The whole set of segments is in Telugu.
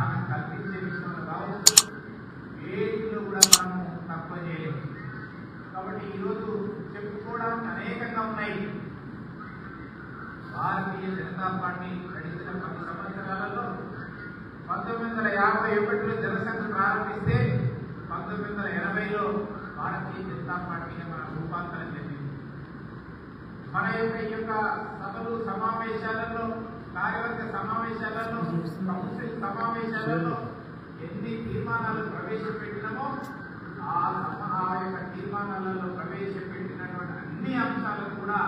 స్థానం కల్పించే విషయంలో కావచ్చు. వేటిలో కూడా మనము తక్కువ చేయలేదు కాబట్టి ఈరోజు చెప్పుకోవడానికి అనేకంగా ఉన్నాయి. భారతీయ జనతా పార్టీ గడిచిన పది సంవత్సరాలలో పంతొమ్మిది వందల యాభై ఒకటిలో జనసంఘ ప్రారంభిస్తే పంతొమ్మిది వందల ఎనభైలో భారతీయ జనతా పార్టీని మన రూపాంతరం చెందింది. మన యొక్క ఈ యొక్క సభలు సమావేశాలలో కార్యవర్గ సమావేశాలలో కౌన్సిల్ సమావేశాలలో ఎన్ని తీర్మానాలు ప్రవేశపెట్టినామో ఆ ఆ యొక్క తీర్మానాలలో ప్రవేశపెట్టినటువంటి అన్ని అంశాలను కూడా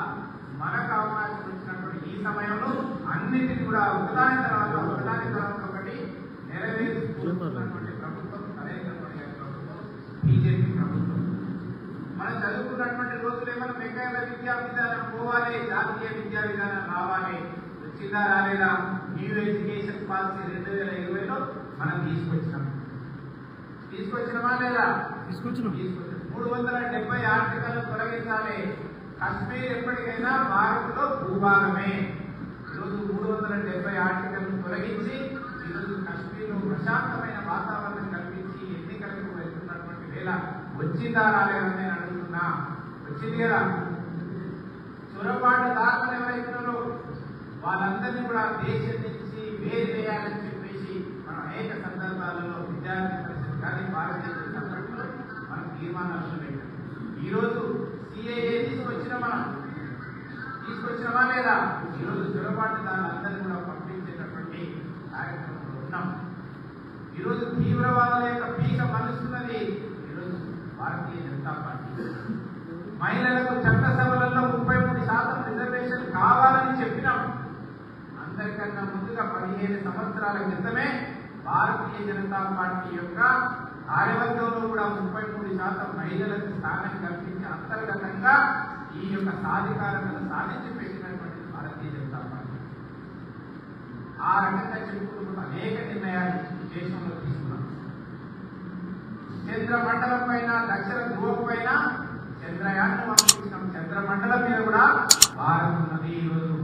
మనకు అవకాశం వచ్చినటువంటి ఈ సమయంలో అన్నిటిని కూడా ఒకదాని తర్వాత ఒకదాని తర్వాత ఒకటి నెరవేర్చుకుంటున్నటువంటి ప్రభుత్వం నరేంద్ర మోడీ గారి ప్రభుత్వం బీజేపీ ప్రభుత్వం. మనం చదువుకున్నటువంటి రోజులు ఏమైనా మెకాల విద్యా విధానం పోవాలి జాతీయ విద్యా విధానం రావాలి వచ్చిందా రాలేదా న్యూ ఎడ్యుకేషన్ పాలసీ రెండు వేల ఇరవైలో మనం తీసుకొచ్చినాం. తీసుకొచ్చినమా లేదా తీసుకొచ్చినాం. తీసుకొచ్చాం మూడు వందల డెబ్బై ఆర్టికల్ తొలగించాలి. కశ్మీర్ ఎప్పటికైనా భారత్లో భూభాగమే. ఈరోజు మూడు వందల డెబ్బై ఆర్టికల్ తొలగించి ఈరోజు కశ్మీర్లో ప్రశాంతమైన వాతావరణం కల్పించి ఎన్నికలకు వెళ్తున్నటువంటి వేళ వచ్చిందా రాలేదని నేను అడుగుతున్నా. వచ్చింది కదా? చొరబాటు దాఖలు ఎవరైతున్నారో? వాళ్ళందరినీ కూడా దేశం నుంచి వేరు చేయాలని చెప్పేసి మనం అనేక సందర్భాలలో విద్యార్థి పరిస్థితి కానీ భారతీయ సందర్భంలో మనం తీర్మానాలు పెట్టాం. ఈరోజు సిఏఏ తీసుకొచ్చిన మనం తీసుకొచ్చినవా లేదా? ఈరోజు చొరబాటు దాన్ని కూడా పంపించేటటువంటి కార్యక్రమంలో ఉన్నాం. ఈరోజు తీవ్రవాదుల యొక్క పీక మలుస్తున్నది ఈరోజు భారతీయ జనతా పార్టీ. మహిళలకు చట్టసభలు ముప్పై మూడు శాతం రిజర్వేషన్ కావాలని చెప్పినాం అందరికన్నా పదిహేను సంవత్సరాల క్రితమే భారతీయ జనతా పార్టీ యొక్క కార్యవర్గంలో కూడా ముప్పై మూడు శాతం మహిళలకు స్థానం కల్పించి అంతర్గతంగా ఈ యొక్క సాధికారతను సాధించి పెట్టినటువంటి భారతీయ జనతా పార్టీ. ఆ రకంగా చెప్పుకుంటూ అనేక నిర్ణయాలు దేశంలో తీసుకున్నాం. చంద్ర మండలం పైన దక్షిణ ధ్రువం పైన చంద్రయాన్ పంపించినాం చంద్ర మండలం మీద కూడా భారత్ ఉన్నది ఈరోజు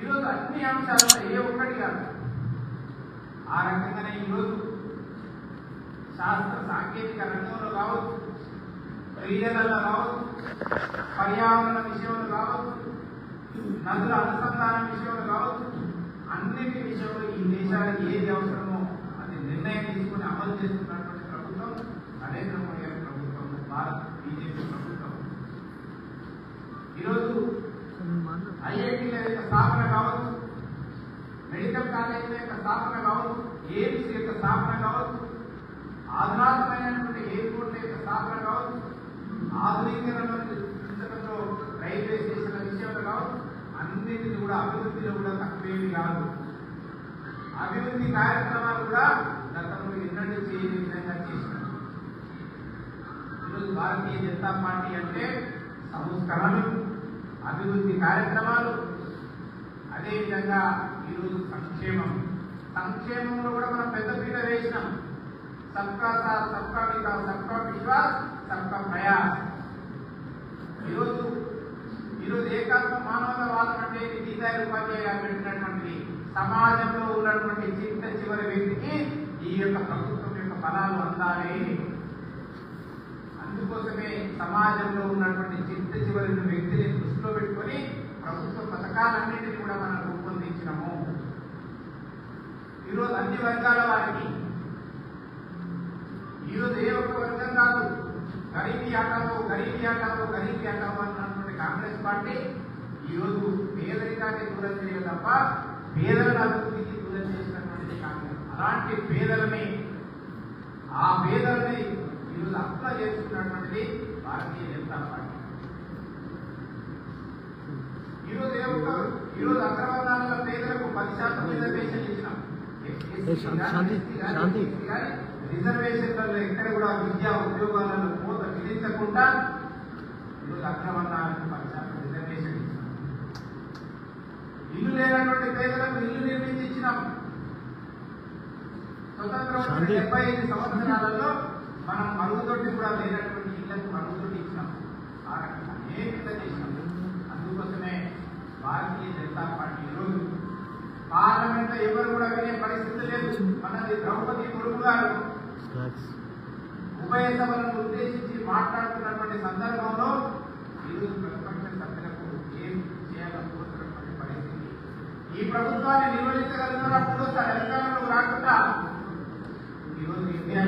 ఈరోజు అన్ని అంశాలలో ఏ ఒక్కటి కాదు. ఆ రకంగానే ఈరోజు శాస్త్ర సాంకేతిక రంగంలో కావచ్చు క్రీడలలో కావచ్చు పర్యావరణ విషయంలో కావచ్చు నదుల అనుసంధానం విషయంలో కావచ్చు అన్నిటి విషయంలో ఈ దేశానికి ఏది అవసరమో అది నిర్ణయం తీసుకుని అమలు చేస్తున్నటువంటి ప్రభుత్వం నరేంద్ర మోడీ గారి ప్రభుత్వం భారత్ బీజేపీ ప్రభుత్వం. ఈరోజు ఐఐటీల యొక్క స్థాపన కావచ్చు మెడికల్ కాలేజీల యొక్క స్థాపన కావచ్చు ఎయిమ్స్ యొక్క స్థాపన కావచ్చు ఆధునాతమైనటువంటి ఎయిర్పోర్ట్ల యొక్క స్థాపన కావచ్చు ఆధునీకరణలో రైల్వే స్టేషన్ల విషయంలో కావచ్చు అన్నిటిని కూడా అభివృద్ధిలో కూడా తక్కువేమి కాదు. అభివృద్ధి కార్యక్రమాలు కూడా గతంలో ఎన్నడూ చేయని విధంగా చేసినారు ఈరోజు భారతీయ జనతా పార్టీ అంటే సంస్కరణలు అభివృద్ధి కార్యక్రమాలు అదేవిధంగా ఈరోజు సంక్షేమం. సంక్షేమంలో కూడా మనం పెద్దపీట వేసినాం. సబ్కా సాత్ సబ్కా వికాస్ సబ్కా విశ్వాస్ సబ్కా ప్రయాస్. ఈరోజు ఈరోజు ఏకాత్మ మానవతావాదం అంటే ఇది దీదాయి ఉపాధ్యాయ గారు పెట్టినటువంటి సమాజంలో ఉన్నటువంటి చిట్ట చివరి వ్యక్తికి ఈ యొక్క ప్రభుత్వం యొక్క ఫలాలు అందాలి. అందుకోసమే సమాజంలో ఉన్నటువంటి చిట్ట చివరి వ్యక్తిని దృష్టిలో పెట్టుకొని ప్రభుత్వ పథకాలన్నింటినీ కూడా మనం రూపొందించినాము ఈరోజు అన్ని వర్గాల వారికి ఈరోజు ఏ ఒక్క వర్గం కాదు గరీబీ ఆటావో గరీబీ ఆటావో గరీబీ ఆటావో అన్నటువంటి కాంగ్రెస్ పార్టీ ఈరోజు పేదరికాన్ని దూరం చేయడం తప్ప పేదలను అభివృద్ధికి దూరం చేసినటువంటి కాంగ్రెస్. అలాంటి పేదలని ఆ పేదలని ఈరోజు అప్లై చేస్తున్నటువంటిది భారతీయ జనతా పార్టీ. ఈరోజు అగ్రవర్ణాల పేదలకు పది శాతం రిజర్వేషన్ ఇచ్చినాం. రిజర్వేషన్లలో ఎక్కడ కూడా విద్యా ఉద్యోగాలను కోత విధించకుండా ఈరోజు అగ్రవర్ణాలకు పది శాతం రిజర్వేషన్ ఇచ్చినాం. ఇల్లు లేనటువంటి పేదలకు ఇల్లు నిర్మించి ఇచ్చినాం స్వతంత్రం. డెబ్బై ఐదు సంవత్సరాలలో మనం మరుగుదొడ్డి కూడా లేనటువంటి ఇళ్ళకు మరుగుదొడ్డి ఇచ్చినాం. ఆ రకంగా భారతీయ జనతా పార్టీ ఈరోజు పార్లమెంట్లో ఎవరు కూడా వినే పరిస్థితి లేదు. మనది ద్రౌపది మురుగు గారు ఉభయ సభలను ఉద్దేశించి మాట్లాడుతున్నటువంటి సందర్భంలో ఈరోజు ప్రతిపక్ష సభ్యులకు ఏం చేయాలనుకుంటున్నటువంటి పరిస్థితి? ఈ ప్రభుత్వాన్ని నిర్వహించగలుగుతున్నప్పుడు అధికారంలో రాకుండా ఈరోజు ఇండియా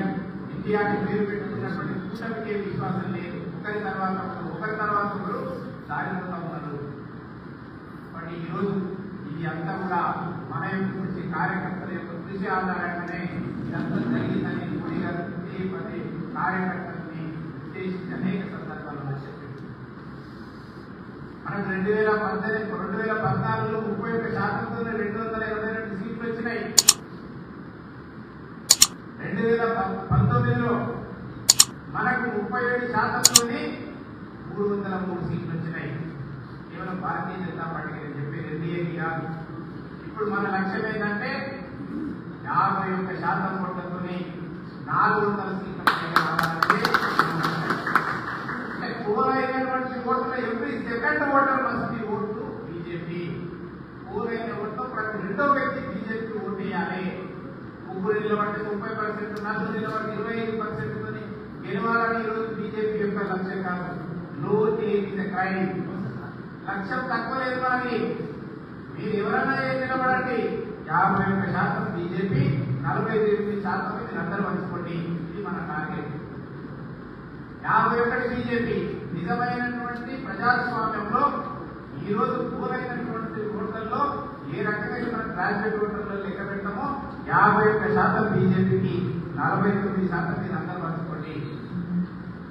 ఇండియాని పేరు పెట్టుకున్నటువంటి కూటమికి విశ్వాసం లేదు. ఒకరి తర్వాత ఒకరు తర్వాత ఒకరు దారిపోతా కాబట్టి ఈరోజు ఇది అంతా కూడా మన యొక్క కృషి కార్యకర్తల యొక్క కృషి ఆధారంగానే ఇదంతా జరిగిందని మోడీ గారు పదే పదే కార్యకర్తలని ఉద్దేశించి అనేక సందర్భాల్లో చెప్పారు. మనకు రెండు వేల పద్దెనిమిది రెండు వేల పద్నాలుగులో ముప్పై ఒక్క శాతంతో రెండు వందల ఇరవై రెండు సీట్లు వచ్చినాయి. రెండు వేల పంతొమ్మిదిలో మనకు ముప్పై ఏడు శాతంలోని మూడు వందల మూడు సీట్లు వచ్చినాయి. కేవలం భారతీయ జనతా పార్టీ ఎన్డీఏకి కాదు ఇప్పుడు మన లక్ష్యం ఏంటంటే యాభై ఒక్క శాతం ఓట్లతోని నాలుగు వందల సీట్ల పైగా రావాలంటే అయినటువంటి ఓట్ల ఎవ్రీ సెకండ్ ఓటర్ మస్ట్ ఓట్లు బీజేపీ. పోల్ అయిన ఓట్లు ప్రతి రెండో వ్యక్తి బీజేపీ ఓటు వేయాలి. ముగ్గురు నిలబడితే ముప్పై పర్సెంట్ నలుగురు నిలబడి ఇరవై ఐదు పర్సెంట్ గెలవాలని ఈరోజు బీజేపీ యొక్క లక్ష్యం కాదు. లో ఇస్ క్రైమ్. లక్ష్యం తక్కువ లేదు మరి. మీరు ఎవరన్నా ఏం నిలబడండి యాభై ఒక్క శాతం బీజేపీ నలభై ఎనిమిది శాతం మీరు అందరూ పంచుకోండి. ఇది మన టార్గెట్ యాభై ఒకటి బీజేపీ. నిజమైనటువంటి ప్రజాస్వామ్యంలో ఈరోజు రోజు పూరైనటువంటి ఓట్లలో ఏ రకంగా మనం గ్రాడ్యుయేట్ ఓటర్లో లెక్క పెట్టామో యాభై ఒక్క శాతం బీజేపీకి నలభై తొమ్మిది శాతం మీరు అందరూ పంచుకోండి.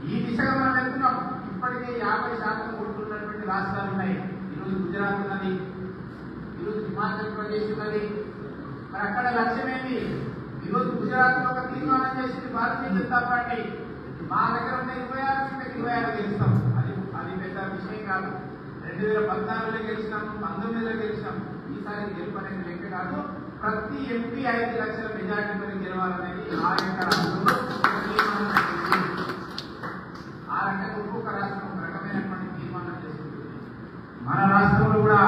ఈ దిశగా మనం వెళ్తున్నాం. ఇప్పటికే యాభై శాతం ఓట్లు ఉన్నటువంటి రాష్ట్రాలు ఉన్నాయి. ఈరోజు గుజరాత్ ఉన్నది. హిమాచల్ ప్రదేశ్ ఉన్నది. మరి అక్కడ లక్ష్యం ఏంటి ఈరోజు గుజరాత్లో ఒక తీర్మానం చేసింది భారతీయ జనతా పార్టీ. మా దగ్గర ఉన్న ఇరవై ఆరు సీట్లకు ఇరవై ఆరు గెలుస్తాం. అది అది పెద్ద విషయం కాదు. రెండు వేల పద్నాలుగులో గెలిచినాం పంతొమ్మిదిలో గెలిచినాం. ఈసారి గెలుపు అనేది లెక్క కాదు. ప్రతి ఎంపీ ఐదు లక్షల మెజార్టీతో గెలవాలనేది ఆ యొక్క ఆ రకంగా ఒక్కొక్క రాష్ట్రం ఒక రకమైనటువంటి తీర్మానం చేసుకుంటుంది మన రాష్ట్రంలో కూడా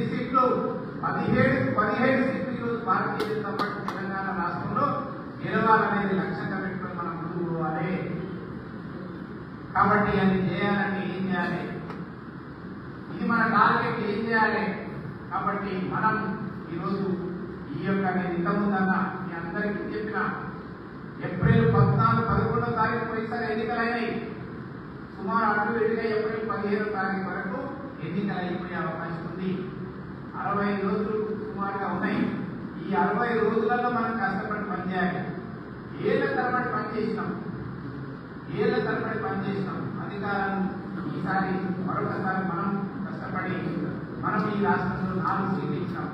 ఎన్ని సీట్లు పదిహేడు పదిహేడు సీట్లు ఈరోజు భారతీయ జనతా పార్టీ తెలంగాణ రాష్ట్రంలో గెలవాలనేది లక్ష్యంగా పెట్టుకొని మనం ముందుకు పోవాలి. కాబట్టి అది చేయాలంటే ఏం చేయాలి? ఇది మన టార్గెట్ ఏం చేయాలి? కాబట్టి మనం ఈరోజు ఈ యొక్క నేను ఇంతకుముందన్న మీ అందరికీ చెప్పిన ఏప్రిల్ పద్నాలుగు పదకొండో తారీఖు పోయిసారి ఎన్నికలైనాయి. సుమారు అటు ఇటుగా ఏప్రిల్ పదిహేడో తారీఖు వరకు ఎన్నికలు అయిపోయే అవకాశం ఉంది. అరవై రోజులు సుమారుగా ఉన్నాయి. ఈ అరవై రోజులలో మనం కష్టపడి పనిచేయాలి ఏళ్ళ తరబడి పనిచేసినాం ఏళ్ళ తరబడి పనిచేసినాం అధికారం ఈసారి మరొకసారి మనం కష్టపడి మనం ఈ రాష్ట్రంలో నాలుగు సీట్లు ఇచ్చినాం.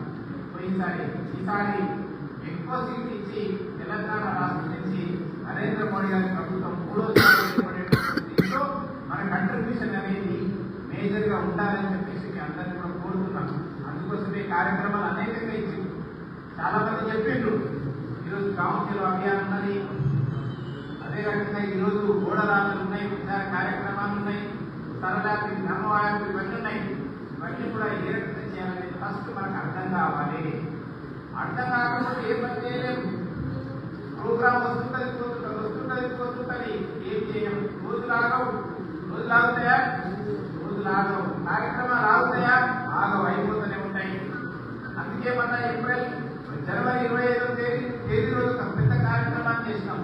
పోయినసారి ఈసారి ఎక్కువ సీట్లు ఇచ్చి తెలంగాణ రాష్ట్రం నుంచి నరేంద్ర మోడీ గారి ప్రభుత్వం మూడోసారి దీంట్లో మన కంట్రిబ్యూషన్ అనేది మేజర్గా ఉండాలని చెప్పేసి అందరినీ కూడా కోరుతున్నాం. అందుకోసమే కార్యక్రమాలు అనేకంగా ఇచ్చింది చాలా మంది చెప్పిండ్రు ఈరోజు కౌన్సిల్ అభియాన్ ఉన్నది. అదే రకంగా ఈరోజు ఓడరాలు ఉన్నాయి ప్రచార కార్యక్రమాలు ఉన్నాయి సరళాపి నమ్మవాయాలు ఇవన్నీ ఉన్నాయి. ఇవన్నీ కూడా ఏ రకంగా చేయాలనేది ఫస్ట్ మనకు అర్థం కావాలి. అర్థం కాకపోతే ఏ పని చేయలేము. ప్రోగ్రామ్ వస్తుంటది పోతుంటది వస్తుంటది పోతుంటుంది. ఏం చేయం? రోజులు ఆగవు రోజులు ఆగుతాయా రోజులు ఆగవు కార్యక్రమాలు ఆగుతాయా? ఆగవు అయిపోతూనే ఉంటాయి అందుకే మన ఏప్రిల్ జనవరి ఇరవై ఐదో తేదీ తేదీ రోజు ఒక పెద్ద కార్యక్రమాన్ని చేసినాం.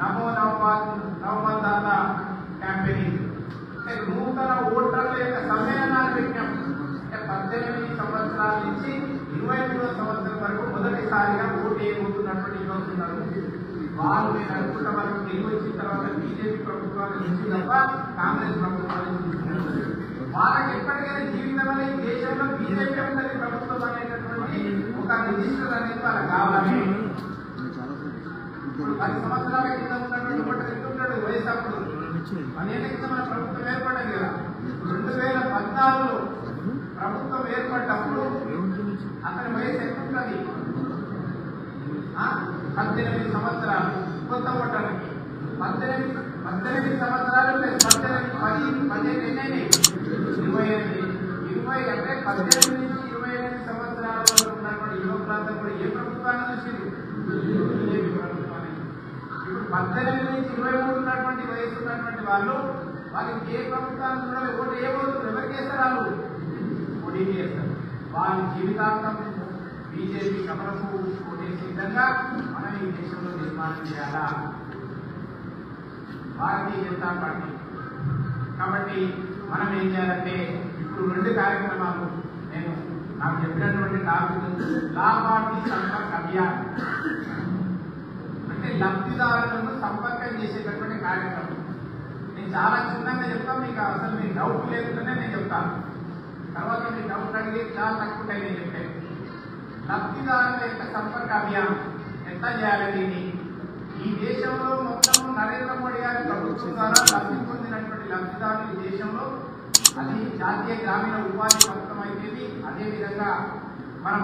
నమో నవమాన్ నవమదాత దాత క్యాంపెయినింగ్ నూతన ఓటర్ల యొక్క సమ్మేళనాన్ని పెట్టినాం. పద్దెనిమిది సంవత్సరాల నుంచి ఇరవై మూడో సంవత్సరం వరకు మొదటిసారిగా ఓటు వేయబోతున్నటువంటి యువకులు ఉన్నారు వాళ్ళు నేను అనుకుంటా మనకు తిరిగి వచ్చిన తర్వాత బీజేపీ ప్రభుత్వాలు నుంచి తప్ప కాంగ్రెస్ ప్రభుత్వాలు వాళ్ళకి ఎప్పటికైనా జీవితం ఈ దేశంలో బీజేపీ ఉన్నది ప్రభుత్వం అనేటటువంటి ఒక రిజిస్టర్ అనేది వాళ్ళకి కావాలి. ఇప్పుడు పది సంవత్సరాల క్రితం ఉన్నటువంటి ఒకటి ఎట్లుంటాడు వయసు అప్పుడు పదిహేను క్రితం మన ప్రభుత్వం ఏర్పడ్డది కదా. రెండు వేల పద్నాలుగులో ప్రభుత్వం ఏర్పడ్డప్పుడు అతని వయసు ఎట్లుంటది? ఆ? పద్దెనిమిది సంవత్సరాలు. కొత్త ఓటర్లకి పద్దెనిమిది పద్దెనిమిది సంవత్సరాలు పద్దెనిమిది పది పదిహేను ఎన్నైనాయి? ఇరవై ఎనిమిది ఇరవై అంటే పద్దెనిమిది నుంచి ఇరవై ఎనిమిది సంవత్సరాలు ప్రజలంతా కూడా ఏ ప్రభుత్వాన్ని చూసింది బీజేపీ ప్రభుత్వాన్ని ఇప్పుడు పద్దెనిమిది నుంచి ఇరవై మూడు ఉన్నటువంటి వయసు ఉన్నటువంటి వాళ్ళు వాళ్ళకి ఏ ప్రభుత్వాన్ని చూడాలి ఓటు ఏ ఓటు ఎవరికి వేస్తారు వాళ్ళు వేస్తారు వాళ్ళ జీవితాంతం బీజేపీ కమలకు విధంగా మనం ఈ దేశంలో నిర్మాణం చేయాలా? భారతీయ జనతా పార్టీ. కాబట్టి మనం ఏం చేయాలంటే ఇప్పుడు రెండు కార్యక్రమాలు. నేను నాకు చెప్పినటువంటి టాపిక్ లాభార్థి సంపర్క అభియాన్. అంటే లబ్ధిదారులను సంపర్కం చేసేటటువంటి కార్యక్రమం. నేను చాలా చిన్నగా చెప్తాను మీకు అసలు మీ డౌట్ లేకుండానే నేను చెప్తాను. తర్వాత మీ డౌట్ అడిగి చాలా తక్కువ టైం నేను చెప్పాను లబ్ధిదారుల యొక్క సంపర్క అభియాన్ ఎట్లా చేయాలి దీన్ని? ఈ దేశంలో మొత్తం నరేంద్ర మోడీ గారి ప్రభుత్వం ద్వారా లబ్ధి లబ్ధిదారులు ఈ దేశంలో అది జాతీయ గ్రామీణ ఉపాధి పథకం అయితేది అదేవిధంగా మనం